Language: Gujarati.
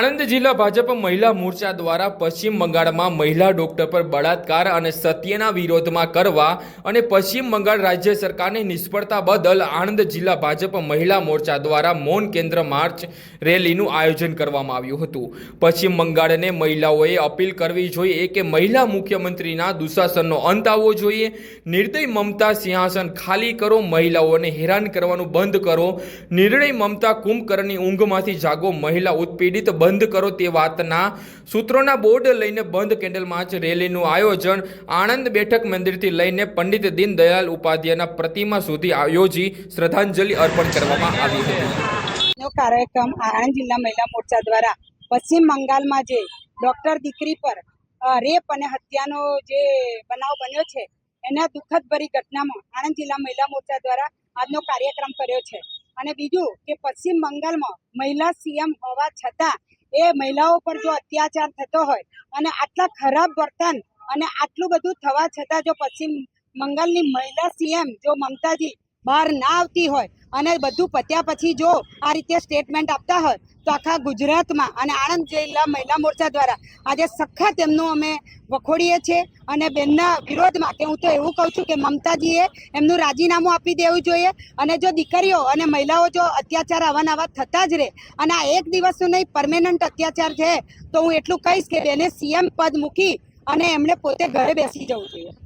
આણંદ જિલ્લા ભાજપ મહિલા મોરચા દ્વારા પશ્ચિમ બંગાળમાં મહિલા ડોક્ટર પર બળાત્કાર અને સત્યના વિરોધમાં કરવા અને પશ્ચિમ બંગાળ રાજ્ય સરકારની નિષ્ફળતા બદલ આણંદ જિલ્લા ભાજપ મહિલા મોરચા દ્વારા મૌન કેન્દ્ર માર્ચ રેલીનું આયોજન કરવામાં આવ્યું હતું. પશ્ચિમ બંગાળને મહિલાઓએ અપીલ કરવી જોઈએ કે મહિલા મુખ્યમંત્રીના દુશાસનનો અંત આવવો જોઈએ. નિર્દય મમતા સિંહાસન ખાલી કરો, મહિલાઓને હેરાન કરવાનું બંધ કરો. નિર્ણય મમતા કુંભકર્ણની ઊંઘમાંથી જાગો, મહિલા ઉત્પીડિત બંધ કરો તે વાતના સૂત્રોના બોર્ડ લઈને બંધ કેન્ડલ માર્ચ રેલીનું આયોજન આણંદ બેઠક મંદિરથી લઈને પંડિત દીનદયાલ ઉપાધ્યાયના પ્રતિમા સુધી આયોજી શ્રદ્ધાંજલિ અર્પણ કરવામાં આવી હતી. કાર્યક્રમ આણંદ જિલ્લા મહિલા મોરચા દ્વારા પશ્ચિમ બંગાળમાં જે ડોક્ટર દીકરી પર રેપ અને હત્યાનો જે બનાવ બન્યો છે, એના દુઃખદભરી ઘટનામાં આણંદ જિલ્લા મહિલા મોરચા દ્વારા આજનો કાર્યક્રમ કર્યો છે. અને બીજું કે પશ્ચિમ બંગાળમાં મહિલા સીએમ હોવા છતાં એ મહિલાઓ પર જો અત્યાચાર થતો હોય અને આટલા ખરાબ વર્તન અને આટલું બધું થવા છતાં જો પશ્ચિમ બંગાળની મહિલા સીએમ જો મમતાજી બહાર ના આવતી હોય અને બધું પત્યા પછી જો આ રીતે સ્ટેટમેન્ટ આપતા હોય, તો આખા ગુજરાતમાં અને આણંદ જિલ્લા મહિલા મોરચા દ્વારા આજે સખત એમનું અમે વખોડીએ છીએ અને બેનના વિરોધમાં કે હું તો એવું કહું છું કે મમતાજીએ એમનું રાજીનામું આપી દેવું જોઈએ અને જો દીકરીઓ અને મહિલાઓ જો અત્યાચાર અવાનવા થતા જ રહે અને આ એક દિવસનું નહીં પરમેનન્ટ અત્યાચાર છે, તો હું એટલું કહીશ કે બેને સીએમ પદ મૂકી અને એમણે પોતે ઘરે બેસી જવું જોઈએ.